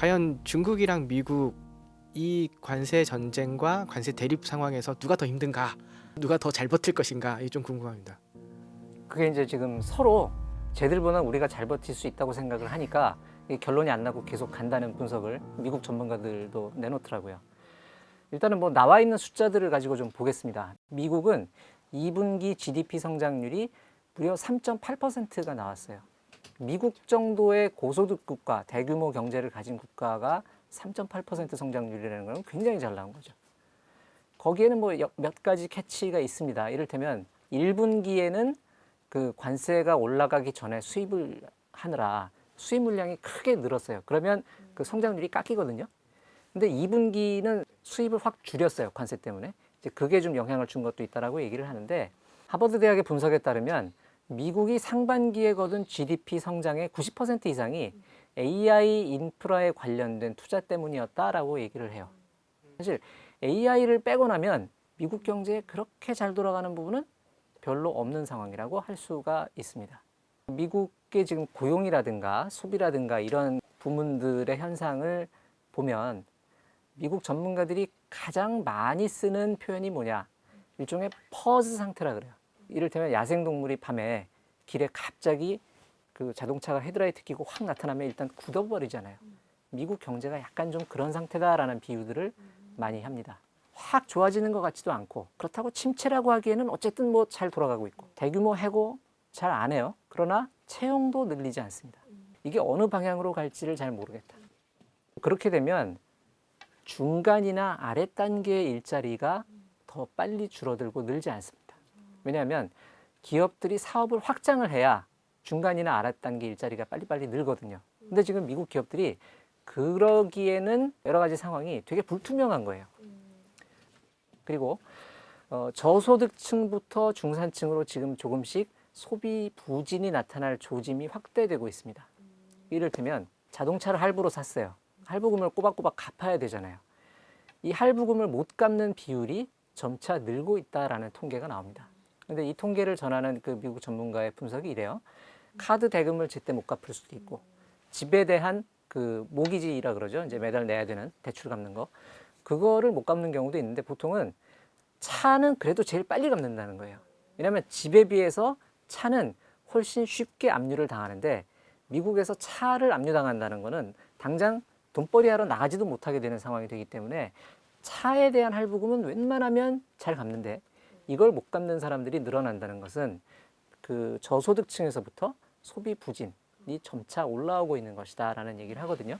과연 중국이랑 미국 이 관세 전쟁과 관세 대립 상황에서 누가 더 힘든가, 누가 더 잘 버틸 것인가 이게 좀 궁금합니다. 그게 이제 지금 서로 쟤들보다 우리가 잘 버틸 수 있다고 생각을 하니까 결론이 안 나고 계속 간다는 분석을 미국 전문가들도 내놓더라고요. 일단은 뭐 나와 있는 숫자들을 가지고 좀 보겠습니다. 미국은 2분기 GDP 성장률이 무려 3.8%가 나왔어요. 미국 정도의 고소득 국가, 대규모 경제를 가진 국가가 3.8% 성장률이라는 건 굉장히 잘 나온 거죠. 거기에는 뭐 몇 가지 캐치가 있습니다. 이를테면 1분기에는 그 관세가 올라가기 전에 수입을 하느라 수입 물량이 크게 늘었어요. 그러면 그 성장률이 깎이거든요. 근데 2분기는 수입을 확 줄였어요. 관세 때문에. 이제 그게 좀 영향을 준 것도 있다라고 얘기를 하는데 하버드 대학의 분석에 따르면 미국이 상반기에 거둔 GDP 성장의 90% 이상이 AI 인프라에 관련된 투자 때문이었다라고 얘기를 해요. 사실 AI를 빼고 나면 미국 경제에 그렇게 잘 돌아가는 부분은 별로 없는 상황이라고 할 수가 있습니다. 미국의 지금 고용이라든가 소비라든가 이런 부문들의 현상을 보면 미국 전문가들이 가장 많이 쓰는 표현이 뭐냐? 일종의 퍼즈 상태라 그래요. 이를테면 야생동물이 밤에 길에 갑자기 그 자동차가 헤드라이트 끼고 확 나타나면 일단 굳어버리잖아요. 미국 경제가 약간 좀 그런 상태다라는 비유들을 많이 합니다. 확 좋아지는 것 같지도 않고 그렇다고 침체라고 하기에는 어쨌든 뭐 잘 돌아가고 있고 대규모 해고 잘 안 해요. 그러나 채용도 늘리지 않습니다. 이게 어느 방향으로 갈지를 잘 모르겠다. 그렇게 되면 중간이나 아래 단계의 일자리가 더 빨리 줄어들고 늘지 않습니다. 왜냐하면 기업들이 사업을 확장을 해야 중간이나 아래 단계 일자리가 빨리빨리 늘거든요. 근데 지금 미국 기업들이 그러기에는 여러 가지 상황이 되게 불투명한 거예요. 그리고 어, 저소득층부터 중산층으로 지금 조금씩 소비 부진이 나타날 조짐이 확대되고 있습니다. 이를테면 자동차를 할부로 샀어요. 할부금을 꼬박꼬박 갚아야 되잖아요. 이 할부금을 못 갚는 비율이 점차 늘고 있다라는 통계가 나옵니다. 근데 이 통계를 전하는 그 미국 전문가의 분석이 이래요. 카드 대금을 제때 못 갚을 수도 있고 집에 대한 그 모기지라 그러죠. 이제 매달 내야 되는 대출 갚는 거. 그거를 못 갚는 경우도 있는데 보통은 차는 그래도 제일 빨리 갚는다는 거예요. 왜냐하면 집에 비해서 차는 훨씬 쉽게 압류를 당하는데 미국에서 차를 압류당한다는 거는 당장 돈벌이 하러 나가지도 못하게 되는 상황이 되기 때문에 차에 대한 할부금은 웬만하면 잘 갚는데 이걸 못 갚는 사람들이 늘어난다는 것은 그 저소득층에서부터 소비 부진이 점차 올라오고 있는 것이다라는 얘기를 하거든요.